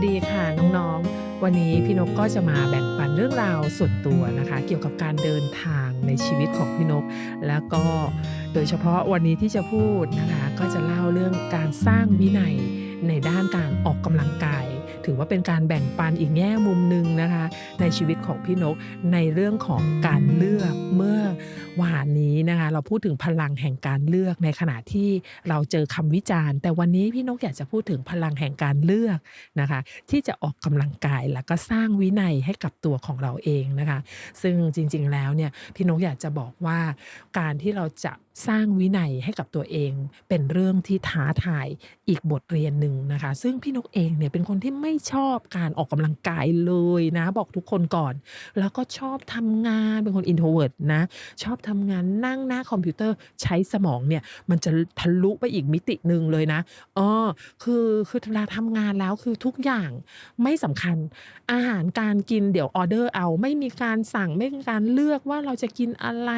สดีค่ะน้องๆ วันนี้พี่นกก็จะมาแบ่งปันเรื่องราวส่วนตัวนะคะ เกี่ยวกับการเดินทางในชีวิตของพี่นก แล้วก็โดยเฉพาะวันนี้ที่จะพูดนะคะ ก็จะเล่าเรื่องการสร้างวินัยในด้านการออกกำลังกาย ถือว่าเป็นการแบ่งปันอีกแง่มุมหนึ่งนะคะ ในชีวิตของพี่นกในเรื่องของการเลือกเมื่อวานนี้นะคะเราพูดถึงพลังแห่งการเลือกในขณะที่เราเจอคำวิจารณ์ แต่วันนี้พี่นกอยากจะพูดถึงพลังแห่งการเลือกนะคะ ที่จะออกกำลังกายแล้วก็สร้างวินัยให้กับตัวของเราเองนะคะ ซึ่งจริง ๆ แล้วเนี่ยพี่นกอยากจะบอกว่าการที่เราจะสร้างวินัยให้กับตัวเองเป็นเรื่องที่ท้าทายอีกบทเรียนหนึ่งนะคะ ซึ่งพี่นกเองเนี่ยเป็นคนที่ไม่ไม่ชอบการออกกำลังกายเลยนะ บอกทุกคนก่อน แล้วก็ชอบทำงานเป็นคน introvert นะ ชอบทำงานนั่งหน้าคอมพิวเตอร์ใช้สมองเนี่ย มันจะทะลุไปอีกมิติหนึ่งเลยนะเออคือคือเวลาทำงานแล้วคือทุกอย่างไม่สำคัญ อาหารการกินเดี๋ยวออเดอร์เอาไม่มีการสั่งไม่มีการเลือกว่าเราจะกินอะไร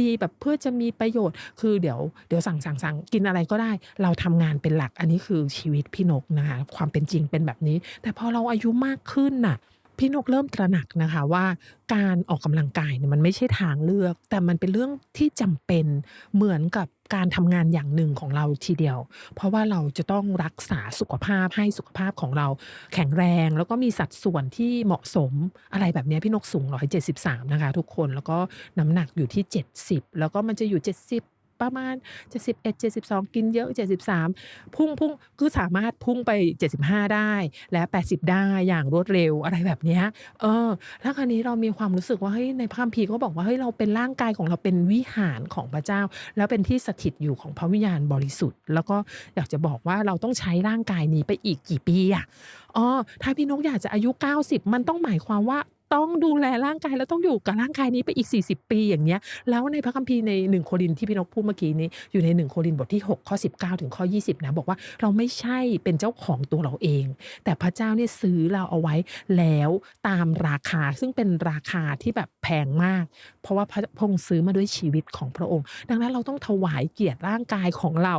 ดีแบบเพื่อจะมีประโยชน์ คือเดี๋ยวเดี๋ยวสั่งสั่งสั่งกินอะไรก็ได้ เราทำงานเป็นหลักอันนี้คือชีวิตพี่นกนะคะความเป็นจริงเป็นแบบนี้แต่พอเราอายุมากขึ้นน่ะพี่นกเริ่มตระหนักนะคะว่าการออกกำลังกายเนี่ยมันไม่ใช่ทางเลือก แต่มันเป็นเรื่องที่จำเป็นเหมือนกับการทำงานอย่างหนึ่งของเราทีเดียว เพราะว่าเราจะต้องรักษาสุขภาพให้สุขภาพของเราแข็งแรง แล้วก็มีสัดส่วนที่เหมาะสมอะไรแบบนี้พี่นกสูง 173 นะคะทุกคนแล้วก็น้ำหนักอยู่ที่ 70 แล้วก็มันจะอยู่ 70 ประมาณ 71 72 กินเยอะ 73 พุ่งพุ่งคือสามารถพุ่งไป 75 ได้ และ 80 ได้อย่างรวดเร็วอะไรแบบนี้เออแล้วคราวนี้เรามีความรู้สึกว่าเฮ้ยในพระคัมภีร์ก็บอกว่าเฮ้ยเราเป็นร่างกายของเราเป็นวิหารของพระเจ้า แล้วเป็นที่สถิตอยู่ของพระวิญญาณบริสุทธิ์ แล้วก็อยากจะบอกว่าเราต้องใช้ร่างกายนี้ไปอีกกี่ปีอะอ๋อถ้าพี่นกอยากจะอายุ 90 มันต้องหมายความว่า ต้องดูแลร่างกายแล้วต้องอยู่กับร่างกายนี้ไปอีก 40 ปีอย่างเงี้ยแล้วในพระคัมภีร์ใน1โครินที่พี่นกพูดเมื่อกี้นี้อยู่ใน1โครินบทที่ 6 ข้อ 19 ถึงข้อ 20 นะ บอกว่าเราไม่ใช่เป็นเจ้าของตัวเราเอง แต่พระเจ้าเนี่ยซื้อเราเอาไว้แล้วตามราคาซึ่งเป็นราคาที่แบบแพงมาก เพราะว่าพระพระองค์ซื้อมาด้วยชีวิตของพระองค์ ดังนั้นเราต้องถวายเกียรติร่างกายของเรา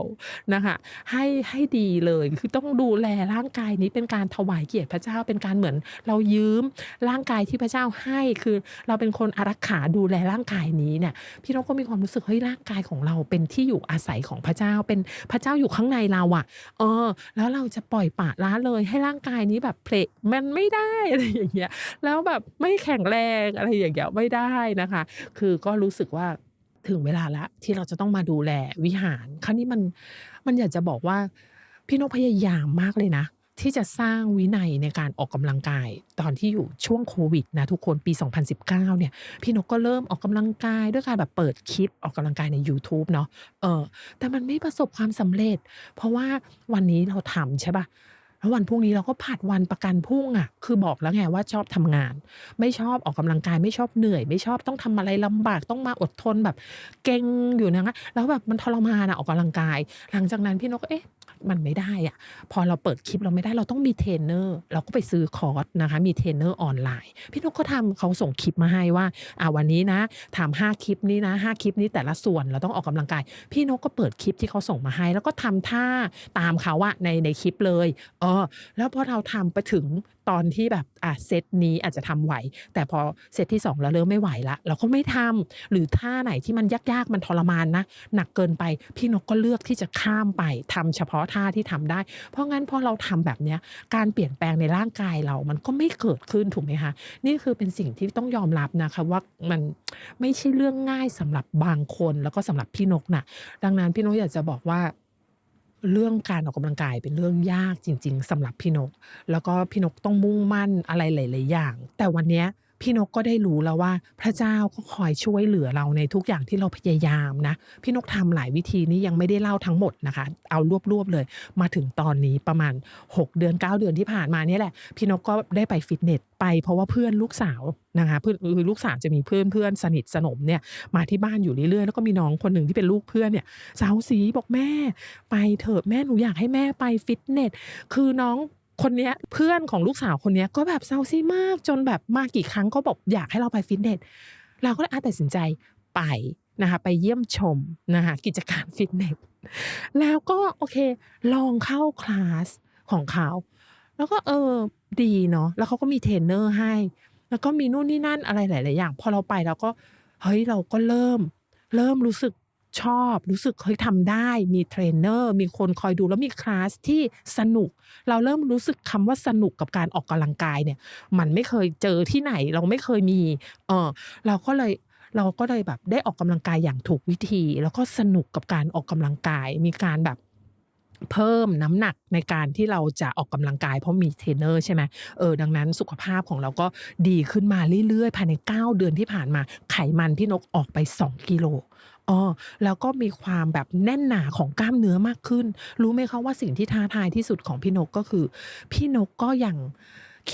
นะคะให้ให้ดีเลยคือต้องดูแลร่างกายนี้เป็นการถวายเกียรติพระเจ้าเป็นการเหมือน เรายืมร่างกายที่พระเจ้าให้คือ เราเป็นคนอารักขาดูแลร่างกายนี้เนี่ยพี่นกก็มีความรู้สึกเฮ้ยร่างกายของเราเป็นที่อยู่อาศัยของพระเจ้าเป็นพระเจ้าอยู่ข้างในเราอะเออ แล้วเราจะปล่อยปะละเลยให้ร่างกายนี้แบบเพลมันไม่ได้อะไรอย่างเงี้ยแล้วแบบไม่แข็งแรงอะไรอย่างเงี้ยไม่ได้นะคะ คือก็รู้สึกว่าถึงเวลาละที่เราจะต้องมาดูแลวิหาร คราวนี้มันมันอยากจะบอกว่าพี่นกพยายามมากเลยนะ ที่จะสร้างวินัยในการออกกำลังกาย ตอนที่อยู่ช่วงโควิดนะทุกคนปี 2019 เนี่ย พี่นกก็เริ่มออกกำลังกายด้วยการแบบเปิดคลิปออกกำลังกายใน YouTube เนาะเออ แต่มันไม่ประสบความสำเร็จ เพราะว่าวันนี้เราทำใช่ปะแล้ววันพรุ่งนี้เราก็ผัดวันประกันพรุ่งอะคือบอกแล้วไงว่าชอบทำงาน ไม่ชอบออกกำลังกายไม่ชอบเหนื่อย ไม่ชอบต้องทำอะไรลำบากต้องมาอดทนแบบ เก่งอยู่นะแล้วแบบมันทรมานอะออกกำลังกาย หลังจากนั้นพี่นกก็เอ๊ะ มันไม่ได้อะพอเราเปิดคลิปเราไม่ได้เราต้องมีเทรนเนอร์เราก็ไปซื้อคอร์สนะคะมีเทรนเนอร์ออนไลน์ พี่นกก็ทำเขาส่งคลิปมาให้ว่าอ่าวันนี้นะทำห้าคลิปนี้นะห้าคลิปนี้แต่ละส่วนเราต้องออกกำลังกาย พี่นกก็เปิดคลิปที่เขาส่งมาให้ แล้วก็ทำท่าตามเขาว่าในในคลิปเลยเออแล้วพอเราทำไปถึง ตอนที่แบบอะเซตนี้อาจจะทำไหว แต่พอเซตที่2เราเริ่มไม่ไหวละเราก็ไม่ทำหรือท่าไหนที่มันยากๆมันทรมานนะหนักเกินไปพี่นกก็เลือกที่จะข้ามไปทำเฉพาะท่าที่ทำได้ เพราะงั้นพอเราทำแบบเนี้ยการเปลี่ยนแปลงในร่างกายเรามันก็ไม่เกิดขึ้นถูกไหมคะนี่คือเป็นสิ่งที่ต้องยอมรับนะคะว่ามันไม่ใช่เรื่องง่ายสำหรับบางคนแล้วก็สำหรับพี่นกนะดังนั้นพี่นกอยากจะบอกว่า เรื่องการออกกำลังกายเป็นเรื่องยากจริง ๆสำหรับพี่นก แล้วก็พี่นกต้องมุ่งมั่นอะไรหลาย ๆ อย่าง แต่วันเนี้ย พี่นกก็ได้รู้แล้วว่า พระเจ้าก็คอยช่วยเหลือเราในทุกอย่างที่เราพยายามนะ พี่นกทำหลายวิธีนี้ยังไม่ได้เล่าทั้งหมดนะคะ เอารวบๆเลย มาถึงตอนนี้ประมาณ 6 เดือน 9 เดือนที่ผ่านมานี่แหละ พี่นกก็ได้ไปฟิตเนสไปเพราะว่าเพื่อนลูกสาวนะคะเพื่อนคือลูกสาวจะมีเพื่อนเพื่อนสนิทสนมเนี่ยมาที่บ้านอยู่เรื่อยๆแล้วก็มีน้องคนหนึ่งที่เป็นลูกเพื่อนเนี่ยสาวสีบอกแม่ ไปเถอะแม่หนูอยากให้แม่ไปฟิตเนสคือน้อง คนเนี้ยเพื่อนของลูกสาวคนเนี้ยก็แบบเซาซีมากจนแบบมากี่ครั้งก็บอกอยากให้เราไปฟิตเนสเราก็เลยอาตัดสินใจไปนะคะไปเยี่ยมชมนะคะกิจการฟิตเนสแล้วก็โอเคลองเข้าคลาสของเขาแล้วก็เออดีเนาะแล้วเขาก็มีเทรนเนอร์ให้ แล้วก็มีนู่นนี่นั่นอะไรหลาย ๆ อย่าง พอเราไปเราก็เฮ้ยเราก็เริ่ม เริ่มรู้สึก ชอบ รู้สึกเฮ้ยทำได้ มีเทรนเนอร์มีคนคอยดูแล้วมีคลาสที่สนุก เราเริ่มรู้สึกคำว่าสนุกกับการออกกำลังกายเนี่ย มันไม่เคยเจอที่ไหน เราไม่เคยมี เออเราก็เลยเราก็เลยแบบได้ออกกำลังกายอย่างถูกวิธี แล้วก็สนุกกับการออกกำลังกาย มีการแบบเพิ่มน้ำหนักในการที่เราจะออกกำลังกายเพราะมีเทรนเนอร์ใช่ไหมเออดังนั้นสุขภาพของเราก็ดีขึ้นมาเรื่อยๆ ภายใน 9 เดือนที่ผ่านมาไขมันพี่นกออกไป 2 กิโล อ้อแล้วก็มีความแบบแน่นหนาของกล้ามเนื้อมากขึ้น รู้ไหมคะว่าสิ่งที่ท้าทายที่สุดของพี่นกก็คือ พี่นกก็ยัง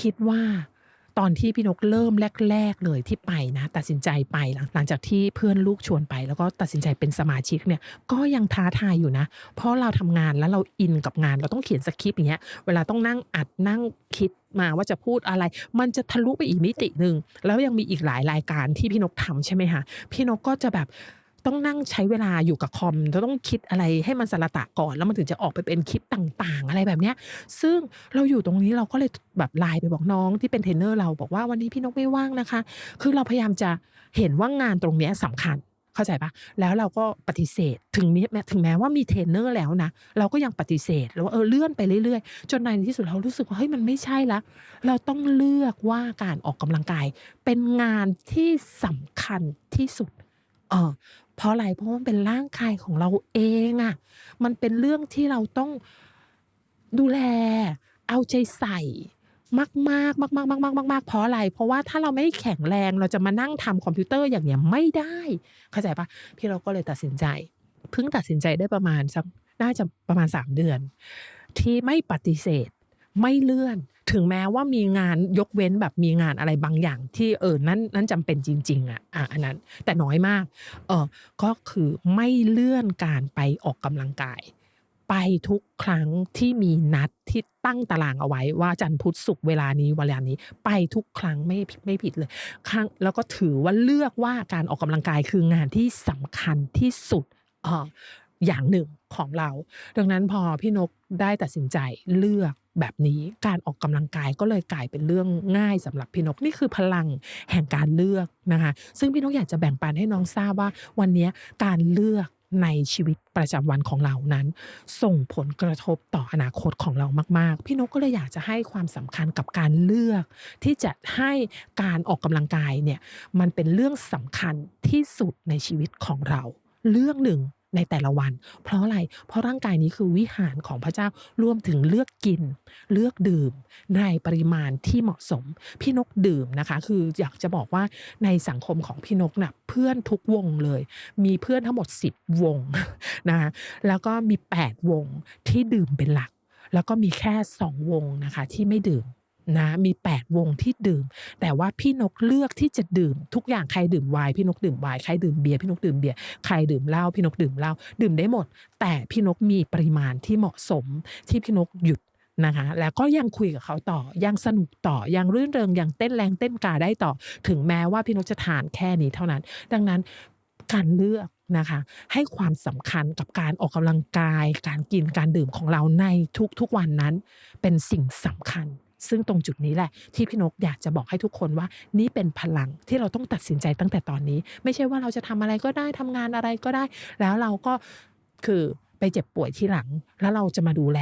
คิดว่าตอนที่พี่นกเริ่มแรก ๆเลยที่ไปนะ ตัดสินใจไปหลังจากที่เพื่อนลูกชวนไป แล้วก็ตัดสินใจเป็นสมาชิกเนี่ยก็ยังท้าทายอยู่นะ เพราะเราทำงานแล้วเราอินกับงานเราต้องเขียนสกริปต์อย่างเงี้ยเวลาต้องนั่งอัดนั่งคิดมาว่าจะพูดอะไร มันจะทะลุไปอีกมิติหนึ่งแล้วยังมีอีกหลายรายการที่พี่นกทำใช่ไหมคะพี่นกก็จะแบบ ต้องนั่งใช้เวลาอยู่กับคอมเราต้องคิดอะไรให้มันสะระตะก่อน แล้วมันถึงจะออกไปเป็นคลิปต่าง ๆ อะไรแบบเนี้ย ซึ่งเราอยู่ตรงนี้เราก็เลยแบบ LINE ไปบอกน้องที่เป็นเทรนเนอร์เราบอกว่า"วันนี้พี่นกไม่ว่างนะคะ"คือเราพยายามจะเห็นว่างานตรงเนี้ยสำคัญเข้าใจปล่า?แล้วเราก็ปฏิเสธถึงมีแม้ถึงแม้ว่ามีเทรนเนอร์แล้วนะ เราก็ยังปฏิเสธเราว่าเออเลื่อนไปเรื่อยๆ จนในที่สุดเรารู้สึกว่าเฮ้ยมันไม่ใช่ล้วเราต้องเลือกว่าการออกกำลังกาย เป็นงานที่สำคัญที่สุดเออ เพราะอะไรเพราะมันเป็นร่างกายของเราเองอะมันเป็นเรื่องที่เราต้องดูแล เอาใจใส่มากๆมากๆๆๆๆๆเพราะอะไร เพราะว่าถ้าเราไม่แข็งแรงเราจะมานั่งทำคอมพิวเตอร์อย่างเงี้ยไม่ได้ เข้าใจปล่า?พี่นกก็เลยตัดสินใจ เพิ่งตัดสินใจได้ประมาณสักน่าจะประมาณ3เดือน ที่ไม่ปฏิเสธ ไม่เลื่อน ถึงแม้ว่ามีงานยกเว้นแบบมีงานอะไรบางอย่าง ที่เออนั่นนั่นจำเป็นจริง ๆ อะอาอันนั้นแต่น้อยมากเออก็คือไม่เลื่อนการไปออกกำลังกาย ไปทุกครั้งที่มีนัดที่ตั้งตารางเอาไว้ว่าจันทร์พุธศุกร์เวลานี้เวลานี้ ไปทุกครั้งไม่ผิดไม่ผิดเลยครั้งแล้วก็ถือว่าเลือกว่าการออกกำลังกายคืองานที่สำคัญที่สุดเอ่ออย่างหนึ่งของเรา ดังนั้นพอพี่นกได้ตัดสินใจเลือก แบบนี้การออกกำลังกายก็เลยกลายเป็นเรื่องง่ายสำหรับพี่นกนี่คือพลังแห่งการเลือกนะคะ ซึ่งพี่นกอยากจะแบ่งปันให้น้องทราบว่า วันนี้การเลือกในชีวิตประจำวันของเรานั้น ส่งผลกระทบต่ออนาคตของเรามาก ๆ พี่นกก็เลยอยากจะให้ความสำคัญกับการเลือก ที่จะให้การออกกำลังกายเนี่ยมันเป็นเรื่องสำคัญที่สุดในชีวิตของเรา เรื่องหนึ่ง ในแต่ละวัน เพราะอะไร เพราะร่างกายนี้คือวิหารของพระเจ้ารวมถึงเลือกกิน เลือกดื่ม ในปริมาณที่เหมาะสม พี่นกดื่มนะคะ คืออยากจะบอกว่าในสังคมของพี่นกน่ะเพื่อนทุกวงเลย มีเพื่อนทั้งหมด 10 วงนะคะแล้วก็มี 8 วงที่ดื่มเป็นหลัก แล้วก็มีแค่ 2 วงนะคะที่ไม่ดื่ม นะมี 8 วงที่ดื่ม แต่ว่าพี่นกเลือกที่จะดื่ม ทุกอย่างใครดื่มไวน์พี่นกดื่มไวน์ใครดื่มเบียร์พี่นกดื่มเบียร์ใครดื่มเหล้าพี่นกดื่มเหล้าดื่มได้หมด แต่พี่นกมีปริมาณที่เหมาะสมที่พี่นกหยุดนะคะแล้วก็ยังคุยกับเขาต่อยังสนุกต่อยังรื่นเริงยังเต้นแรงเต้นกาได้ต่อ ถึงแม้ว่าพี่นกจะทานแค่นี้เท่านั้น ดังนั้นการเลือกนะคะให้ความสำคัญกับการออกกำลังกาย การกินการดื่มของเราในทุกๆวันนั้น เป็นสิ่งสำคัญ ซึ่งตรงจุดนี้แหละ ที่พี่นกอยากจะบอกให้ทุกคนว่า นี่เป็นพลังที่เราต้องตัดสินใจตั้งแต่ตอนนี้ ไม่ใช่ว่าเราจะทำอะไรก็ได้ทำงานอะไรก็ได้ แล้วเราก็คือ ไปเจ็บป่วยที่หลัง แล้วเราจะมาดูแล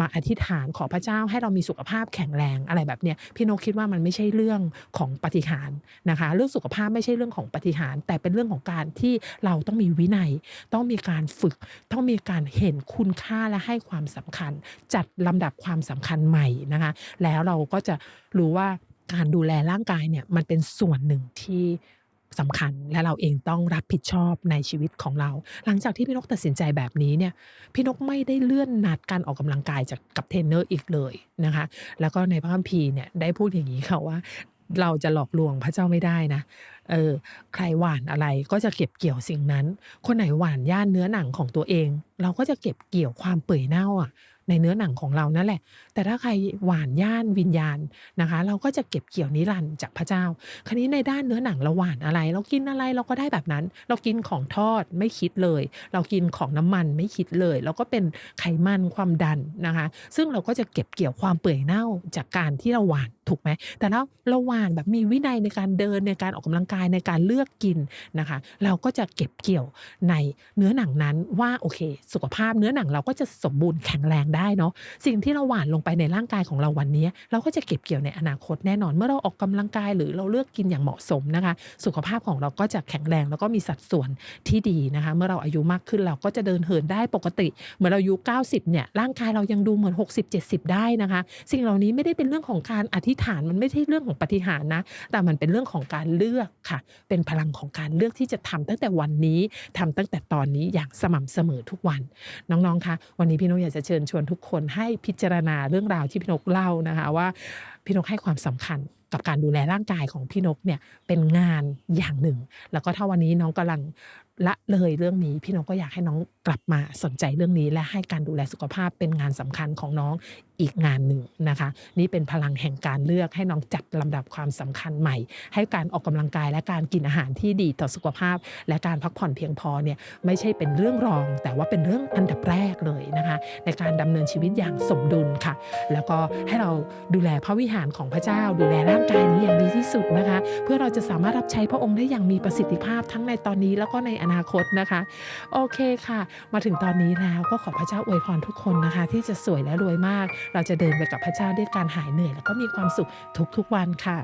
มาอธิษฐานขอพระเจ้าให้เรามีสุขภาพแข็งแรงอะไรแบบเนี้ยพี่นกคิดว่ามันไม่ใช่เรื่องของปฏิหารนะคะ เรื่องสุขภาพไม่ใช่เรื่องของปฏิหารแต่เป็นเรื่องของการที่เราต้องมีวินัย ต้องมีการฝึก ต้องมีการเห็นคุณค่าและให้ความสำคัญ จัดลำดับความสำคัญใหม่นะคะ แล้วเราก็จะรู้ว่าการดูแลร่างกายเนี่ยมันเป็นส่วนหนึ่งที่ สำคัญ และเราเองต้องรับผิดชอบในชีวิตของเรา หลังจากที่พี่นกตัดสินใจแบบนี้เนี่ยพี่นกไม่ได้เลื่อนนัดการออกกำลังกายจากกับเทรนเนอร์อีกเลยนะคะ แล้วก็ในพระคัมภีร์เนี่ยได้พูดอย่างงี้ค่ะว่าเราจะหลอกลวงพระเจ้าไม่ได้นะ เออ ใครหว่านอะไรก็จะเก็บเกี่ยวสิ่งนั้น คนไหนหว่านหญ้าเนื้อหนังของตัวเอง เราก็จะเก็บเกี่ยวความเปื่อยเน่าอะ ในเนื้อหนังของเรานั่นแหละ แต่ถ้าใครหวานย่านวิญญาณนะคะ เราก็จะเก็บเกี่ยวนิรันดร์จากพระเจ้า คราวนี้ในด้านเนื้อหนังเราหวานอะไร เรากินอะไรเราก็ได้แบบนั้น เรากินของทอดไม่คิดเลย เรากินของน้ำมันไม่คิดเลย เราก็เป็นไขมันความดันนะคะ ซึ่งเราก็จะเก็บเกี่ยวความเปื่อยเน่าจากการที่เราหวานถูกไหม แต่แล้วเราหว่านแบบมีวินัยในการเดินในการออกกำลังกายในการเลือกกินนะคะ เราก็จะเก็บเกี่ยวในเนื้อหนังนั้นว่าโอเค สุขภาพเนื้อหนังเราก็จะสมบูรณ์แข็งแรงได้เนาะสิ่งที่เราหว่านลงไปในร่างกายของเราวันนี้ เราก็จะเก็บเกี่ยวในอนาคตแน่นอน เมื่อเราออกกำลังกายหรือเราเลือกกินอย่างเหมาะสมนะคะ สุขภาพของเราก็จะแข็งแรงแล้วก็มีสัดส่วนที่ดีนะคะ เมื่อเราอายุมากขึ้นเราก็จะเดินเหินได้ปกติ เหมือนเราอายุ 90 เนี่ยร่างกายเรายังดูเหมือน 60-70 ได้นะคะ สิ่งเหล่านี้ไม่ได้เป็นเรื่องของการอธิษฐานมันไม่ใช่เรื่องของปฏิหารนะ แต่มันเป็นเรื่องของการเลือกค่ะ เป็นพลังของการเลือกที่จะทำตั้งแต่วันนี้ทำตั้งแต่ตอนนี้อย่างสม่ำเสมอทุกวัน น้องๆคะวันนี้พี่นกอยากจะเชิญชวนทุกคนให้พิจารณาเรื่องราวที่พี่นกเล่านะคะว่าพี่นกให้ความสำคัญกับการดูแลร่างกายของพี่นกเนี่ยเป็นงานอย่างหนึ่ง แล้วก็ถ้าวันนี้น้องกำลังละเลยเรื่องนี้ พี่นกก็อยากให้น้องกลับมาสนใจเรื่องนี้ และให้การดูแลสุขภาพเป็นงานสำคัญของน้องอีกงานหนึ่งนะคะ นี่เป็นพลังแห่งการเลือกให้น้องจัดลำดับความสำคัญใหม่ ให้การออกกำลังกายและการกินอาหารที่ดีต่อสุขภาพ และการพักผ่อนเพียงพอเนี่ยไม่ใช่เป็นเรื่องรอง แต่ว่าเป็นเรื่องอันดับแรกเลยนะคะ ในการดำเนินชีวิตอย่างสมดุลค่ะ แล้วก็ให้เราดูแลพระวิหารของพระเจ้า ดูแลร่างกายนี้อย่างดีที่สุดนะคะ เพื่อเราจะสามารถรับใช้พระองค์ได้อย่างมีประสิทธิภาพทั้งในตอนนี้แล้วก็ในอนาคตนะคะ โอเคค่ะ มาถึงตอนนี้แล้วก็ขอพระเจ้าอวยพรทุกคนนะคะ ที่จะสวยและรวยมาก เราจะเดินไปกับพระเจ้าด้วยการหายเหนื่อย แล้วก็มีความสุขทุกๆวันค่ะ